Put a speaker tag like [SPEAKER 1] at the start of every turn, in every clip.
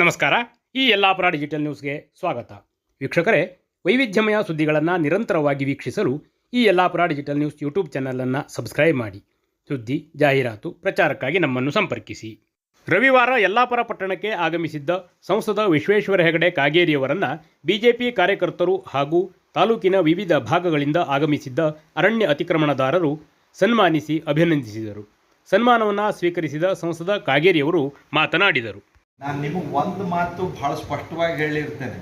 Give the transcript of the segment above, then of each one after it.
[SPEAKER 1] ನಮಸ್ಕಾರ. ಈ ಯಲ್ಲಾಪುರ ಡಿಜಿಟಲ್ ನ್ಯೂಸ್ಗೆ ಸ್ವಾಗತ. ವೀಕ್ಷಕರೇ, ವೈವಿಧ್ಯಮಯ ಸುದ್ದಿಗಳನ್ನು ನಿರಂತರವಾಗಿ ವೀಕ್ಷಿಸಲು ಈ ಯಲ್ಲಾಪುರ ಡಿಜಿಟಲ್ ನ್ಯೂಸ್ ಯೂಟ್ಯೂಬ್ ಚಾನಲನ್ನು ಸಬ್ಸ್ಕ್ರೈಬ್ ಮಾಡಿ. ಸುದ್ದಿ, ಜಾಹೀರಾತು, ಪ್ರಚಾರಕ್ಕಾಗಿ ನಮ್ಮನ್ನು ಸಂಪರ್ಕಿಸಿ. ರವಿವಾರ ಯಲ್ಲಾಪುರ ಪಟ್ಟಣಕ್ಕೆ ಆಗಮಿಸಿದ್ದ ಸಂಸದ ವಿಶ್ವೇಶ್ವರ ಹೆಗಡೆ ಕಾಗೇರಿಯವರನ್ನು ಬಿಜೆಪಿ ಕಾರ್ಯಕರ್ತರು ಹಾಗೂ ತಾಲೂಕಿನ ವಿವಿಧ ಭಾಗಗಳಿಂದ ಆಗಮಿಸಿದ್ದ ಅರಣ್ಯ ಅತಿಕ್ರಮಣದಾರರು ಸನ್ಮಾನಿಸಿ ಅಭಿನಂದಿಸಿದರು. ಸನ್ಮಾನವನ್ನು ಸ್ವೀಕರಿಸಿದ ಸಂಸದ ಕಾಗೇರಿಯವರು ಮಾತನಾಡಿದರು.
[SPEAKER 2] ನಾನು ನಿಮಗೆ ಒಂದು ಮಾತು ಬಹಳ ಸ್ಪಷ್ಟವಾಗಿ ಹೇಳಿರ್ತೇನೆ.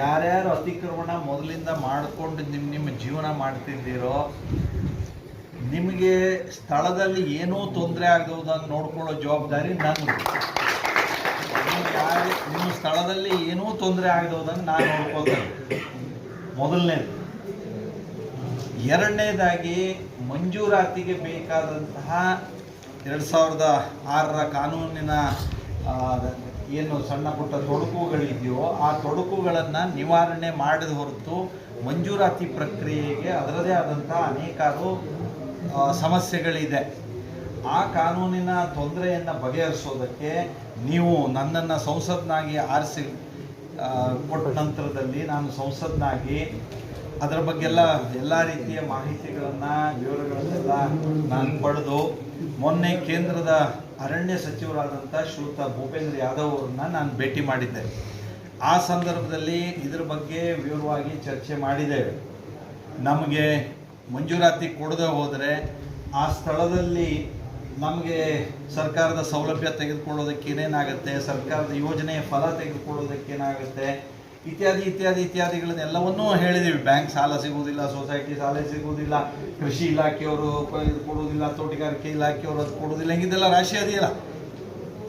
[SPEAKER 2] ಯಾರ್ಯಾರು ಅತಿಕ್ರಮಣ ಮೊದಲಿಂದ ಮಾಡಿಕೊಂಡು ನಿಮ್ಮ ನಿಮ್ಮ ಜೀವನ ಮಾಡ್ತಿದ್ದೀರೋ, ನಿಮಗೆ ಸ್ಥಳದಲ್ಲಿ ಏನೂ ತೊಂದರೆ ಆಗದಂಗೆ ನೋಡ್ಕೊಳ್ಳೋ ಜವಾಬ್ದಾರಿ ಯಾರು, ನಿಮ್ಮ ಸ್ಥಳದಲ್ಲಿ ಏನೂ ತೊಂದರೆ ಆಗದಂಗೆ ನಾನು ನೋಡ್ಕೋತೇನೆ ಮೊದಲನೇದು. ಎರಡನೇದಾಗಿ ಮಂಜೂರಾತಿಗೆ ಬೇಕಾದಂತಹ ಎರಡು ಸಾವಿರದ ಆರರ ಕಾನೂನಿನ ಏನು ಸಣ್ಣ ಪುಟ್ಟ ತೊಡಕುಗಳಿದೆಯೋ ಆ ತೊಡಕುಗಳನ್ನು ನಿವಾರಣೆ ಮಾಡಿದ ಹೊರತು ಮಂಜೂರಾತಿ ಪ್ರಕ್ರಿಯೆಗೆ ಅದರದೇ ಆದಂಥ ಅನೇಕಾರು ಸಮಸ್ಯೆಗಳಿದೆ. ಆ ಕಾನೂನಿನ ತೊಂದರೆಯನ್ನು ಬಗೆಹರಿಸೋದಕ್ಕೆ ನೀವು ನನ್ನನ್ನು ಸಂಸದ್ನಾಗಿ ಆರಿಸಿ ಕೊಟ್ಟ ನಂತರದಲ್ಲಿ ನಾನು ಸಂಸದ್ನಾಗಿ ಅದರ ಬಗ್ಗೆಲ್ಲ ಎಲ್ಲ ರೀತಿಯ ಮಾಹಿತಿಗಳನ್ನು, ವಿವರಗಳನ್ನೆಲ್ಲ ನಾನು ಪಡೆದು ಮೊನ್ನೆ ಕೇಂದ್ರದ ಅರಣ್ಯ ಸಚಿವರಾದಂಥ ಶ್ರೀಯುತ ಭೂಪೇಂದ್ರ ಯಾದವ್ ಅವ್ರನ್ನ ನಾನು ಭೇಟಿ ಮಾಡಿದ್ದೆ. ಆ ಸಂದರ್ಭದಲ್ಲಿ ಇದ್ರ ಬಗ್ಗೆ ವಿವರವಾಗಿ ಚರ್ಚೆ ಮಾಡಿದ್ದೇವೆ. ನಮಗೆ ಮಂಜೂರಾತಿ ಕೊಡದೆ ಹೋದರೆ ಆ ಸ್ಥಳದಲ್ಲಿ ನಮಗೆ ಸರ್ಕಾರದ ಸೌಲಭ್ಯ ತೆಗೆದುಕೊಳ್ಳೋದಕ್ಕೆ ಏನೇನಾಗುತ್ತೆ, ಸರ್ಕಾರದ ಯೋಜನೆಯ ಫಲ ತೆಗೆದುಕೊಳ್ಳೋದಕ್ಕೆ ಏನಾಗುತ್ತೆ ಇತ್ಯಾದಿ ಇತ್ಯಾದಿ ಇತ್ಯಾದಿಗಳನ್ನೆಲ್ಲವನ್ನೂ ಹೇಳಿದ್ದೀವಿ ಬ್ಯಾಂಕ್ ಸಾಲ ಸಿಗುವುದಿಲ್ಲ, ಸೊಸೈಟಿ ಸಾಲ ಸಿಗುವುದಿಲ್ಲ, ಕೃಷಿ ಇಲಾಖೆಯವರು ಇದು ಕೊಡುವುದಿಲ್ಲ, ತೋಟಗಾರಿಕೆ ಇಲಾಖೆಯವರು ಅದು ಕೊಡುವುದಿಲ್ಲ ಹಿಂಗಿದೆಲ್ಲ ರಾಶಿ ಅದೆಯಲ್ಲ.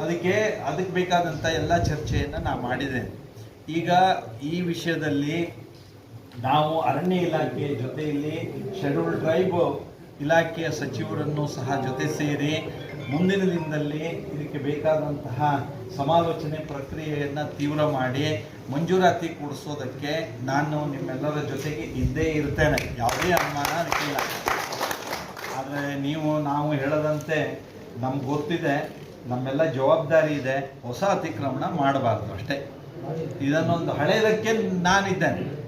[SPEAKER 2] ಅದಕ್ಕೆ ಅದಕ್ಕೆ ಬೇಕಾದಂಥ ಎಲ್ಲ ಚರ್ಚೆಯನ್ನು ನಾನು ಮಾಡಿದೆ. ಈಗ ಈ ವಿಷಯದಲ್ಲಿ ನಾವು ಅರಣ್ಯ ಇಲಾಖೆ ಜೊತೆಯಲ್ಲಿ ಶೆಡ್ಯೂಲ್ ಟ್ರೈಬ್ ಇಲಾಖೆಯ ಸಚಿವರನ್ನು ಸಹ ಜೊತೆ ಸೇರಿ ಮುಂದಿನ ದಿನದಲ್ಲಿ ಇದಕ್ಕೆ ಬೇಕಾದಂತಹ ಸಮಾಲೋಚನೆ ಪ್ರಕ್ರಿಯೆಯನ್ನು ತೀವ್ರ ಮಾಡಿ ಮಂಜೂರಾತಿ ಕೊಡಿಸೋದಕ್ಕೆ ನಾನು ನಿಮ್ಮೆಲ್ಲರ ಜೊತೆಗೆ ಇದ್ದೇ ಇರ್ತೇನೆ. ಯಾವುದೇ ಅನುಮಾನ ಅದಕ್ಕಿಲ್ಲ ಆದರೆ ನೀವು, ನಾವು ಹೇಳದಂತೆ ನಮ್ಗೆ ಗೊತ್ತಿದೆ, ನಮ್ಮೆಲ್ಲ ಜವಾಬ್ದಾರಿ ಇದೆ, ಹೊಸ ಅತಿಕ್ರಮಣ ಮಾಡಬಾರ್ದು ಅಷ್ಟೇ. ಇದನ್ನೊಂದು ಹಳೆಯದಕ್ಕೆ ನಾನಿದ್ದೇನೆ.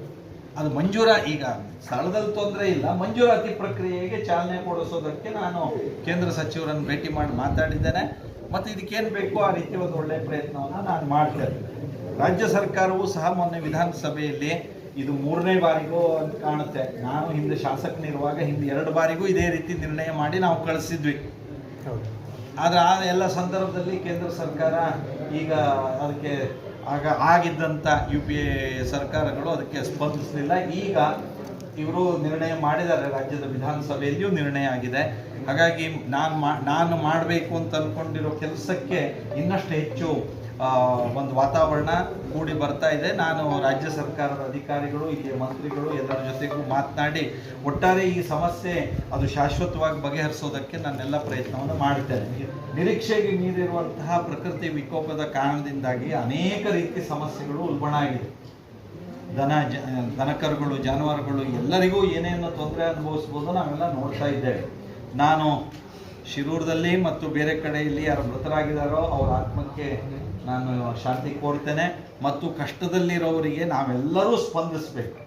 [SPEAKER 2] ಅದು ಮಂಜೂರ ಈಗ ಸ್ಥಳದಲ್ಲಿ ತೊಂದರೆ ಇಲ್ಲ. ಮಂಜೂರಾತಿ ಪ್ರಕ್ರಿಯೆಗೆ ಚಾಲನೆ ಕೊಡಿಸೋದಕ್ಕೆ ನಾನು ಕೇಂದ್ರ ಸಚಿವರನ್ನು ಭೇಟಿ ಮಾಡಿ ಮಾತಾಡಿದ್ದೇನೆ. ಮತ್ತು ಇದಕ್ಕೇನು ಬೇಕೋ ಆ ರೀತಿ ಒಂದು ಒಳ್ಳೆಯ ಪ್ರಯತ್ನವನ್ನು ನಾನು ಮಾಡ್ತೇನೆ. ರಾಜ್ಯ ಸರ್ಕಾರವು ಸಹ ಮೊನ್ನೆ ವಿಧಾನಸಭೆಯಲ್ಲಿ ಇದು ಮೂರನೇ ಬಾರಿಗೂ ಅಂತ ಕಾಣುತ್ತೆ. ನಾನು ಹಿಂದೆ ಶಾಸಕನಿರುವಾಗ ಹಿಂದೆ ಎರಡು ಬಾರಿಗೂ ಇದೇ ರೀತಿ ನಿರ್ಣಯ ಮಾಡಿ ನಾವು ಕಳಿಸಿದ್ವಿ. ಆದರೆ ಆ ಎಲ್ಲ ಸಂದರ್ಭದಲ್ಲಿ ಕೇಂದ್ರ ಸರ್ಕಾರ ಈಗ ಅದಕ್ಕೆ ಆಗ ಆಗಿದ್ದಂಥ ಯು ಪಿ ಎ ಸರ್ಕಾರಗಳು ಅದಕ್ಕೆ ಸ್ಪಂದಿಸಲಿಲ್ಲ. ಈಗ ಇವರು ನಿರ್ಣಯ ಮಾಡಿದ್ದಾರೆ, ರಾಜ್ಯದ ವಿಧಾನಸಭೆಯಲ್ಲಿಯೂ ನಿರ್ಣಯ ಆಗಿದೆ. ಹಾಗಾಗಿ ನಾನು ಮಾ, ನಾನು ಮಾಡಬೇಕು ಅಂತ ಅಂದ್ಕೊಂಡಿರೋ ಕೆಲಸಕ್ಕೆ ಇನ್ನಷ್ಟು ಹೆಚ್ಚು ಒಂದು ವಾತಾವರಣ ಕೂಡಿ ಬರ್ತಾ ಇದೆ. ನಾನು ರಾಜ್ಯ ಸರ್ಕಾರದ ಅಧಿಕಾರಿಗಳು, ಇಲ್ಲಿಯ ಮಂತ್ರಿಗಳು ಎಲ್ಲರ ಜೊತೆಗೂ ಮಾತನಾಡಿ, ಒಟ್ಟಾರೆ ಈ ಸಮಸ್ಯೆ ಅದು ಶಾಶ್ವತವಾಗಿ ಬಗೆಹರಿಸೋದಕ್ಕೆ ನಾನೆಲ್ಲ ಪ್ರಯತ್ನವನ್ನು ಮಾಡ್ತೇನೆ ನಿರೀಕ್ಷೆಗೆ ಮೀರಿರುವಂತಹ ಪ್ರಕೃತಿ ವಿಕೋಪದ ಕಾರಣದಿಂದಾಗಿ ಅನೇಕ ರೀತಿಯ ಸಮಸ್ಯೆಗಳು ಉಲ್ಬಣ ಆಗಿದೆ. ದನ, ಜ, ದನಕರುಗಳು, ಜಾನುವಾರುಗಳು ಎಲ್ಲರಿಗೂ ಏನೇನು ತೊಂದರೆ ಅನುಭವಿಸ್ಬೋದು ನಾವೆಲ್ಲ ನೋಡ್ತಾ ಇದ್ದೇವೆ. ನಾನು ಶಿರೂರದಲ್ಲಿ ಮತ್ತು ಬೇರೆ ಕಡೆಯಲ್ಲಿ ಯಾರು ಮೃತರಾಗಿದ್ದಾರೋ ಅವರ ಆತ್ಮಕ್ಕೆ ನಾನು ಶಾಂತಿ ಕೋರ್ತೇನೆ. ಮತ್ತು ಕಷ್ಟದಲ್ಲಿರೋರಿಗೆ ನಾವೆಲ್ಲರೂ ಸ್ಪಂದಿಸಬೇಕು.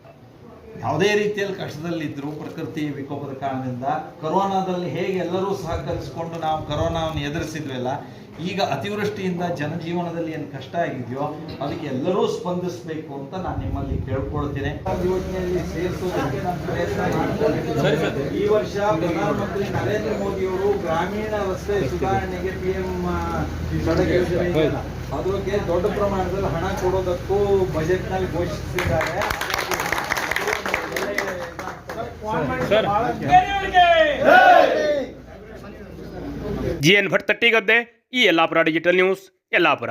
[SPEAKER 2] ಯಾವುದೇ ರೀತಿಯಲ್ಲಿ ಕಷ್ಟದಲ್ಲಿದ್ದರೂ ಪ್ರಕೃತಿ ವಿಕೋಪದ ಕಾರಣದಿಂದ ಕರೋನಾದಲ್ಲಿ ಹೇಗೆ ಎಲ್ಲರೂ ಸಹಕರಿಸಿಕೊಂಡು ನಾವು ಕೊರೋನಾವನ್ನು ಎದುರಿಸಿದ್ವಲ್ಲ ಈಗ ಅತಿವೃಷ್ಟಿಯಿಂದ ಜನಜೀವನದಲ್ಲಿ ಏನು ಕಷ್ಟ ಆಗಿದೆಯೋ ಅದಕ್ಕೆ ಎಲ್ಲರೂ ಸ್ಪಂದಿಸಬೇಕು ಅಂತ ನಾನು ನಿಮ್ಮಲ್ಲಿ ಕೇಳ್ಕೊಳ್ತೀನಿ. ಯೋಜನೆಯಲ್ಲಿ ಸೇರಿಸೋದಕ್ಕೆ ನಾನು ಪ್ರಯತ್ನ ಮಾಡ್ತೇನೆ. ಈ ವರ್ಷ ಪ್ರಧಾನಮಂತ್ರಿ ನರೇಂದ್ರ ಮೋದಿ ಅವರು ಗ್ರಾಮೀಣ ರಸ್ತೆ ಸುಧಾರಣೆಗೆ ಪಿ ಎಂ ಸಡಕ್ ಯೋಜನೆ ಅದಕ್ಕೆ ದೊಡ್ಡ ಪ್ರಮಾಣದಲ್ಲಿ ಹಣ ಕೊಡೋದಕ್ಕೂ ಬಜೆಟ್ನಲ್ಲಿ ಘೋಷಿಸಿದ್ದಾರೆ.
[SPEAKER 1] ಜಿ ಎನ್ ಭಟ್ ತಟ್ಟಿಗದ್ದೆ ಈ ಯಲ್ಲಾಪುರ ಡಿಜಿಟಲ್ ನ್ಯೂಸ್ ಯಲ್ಲಾಪುರ.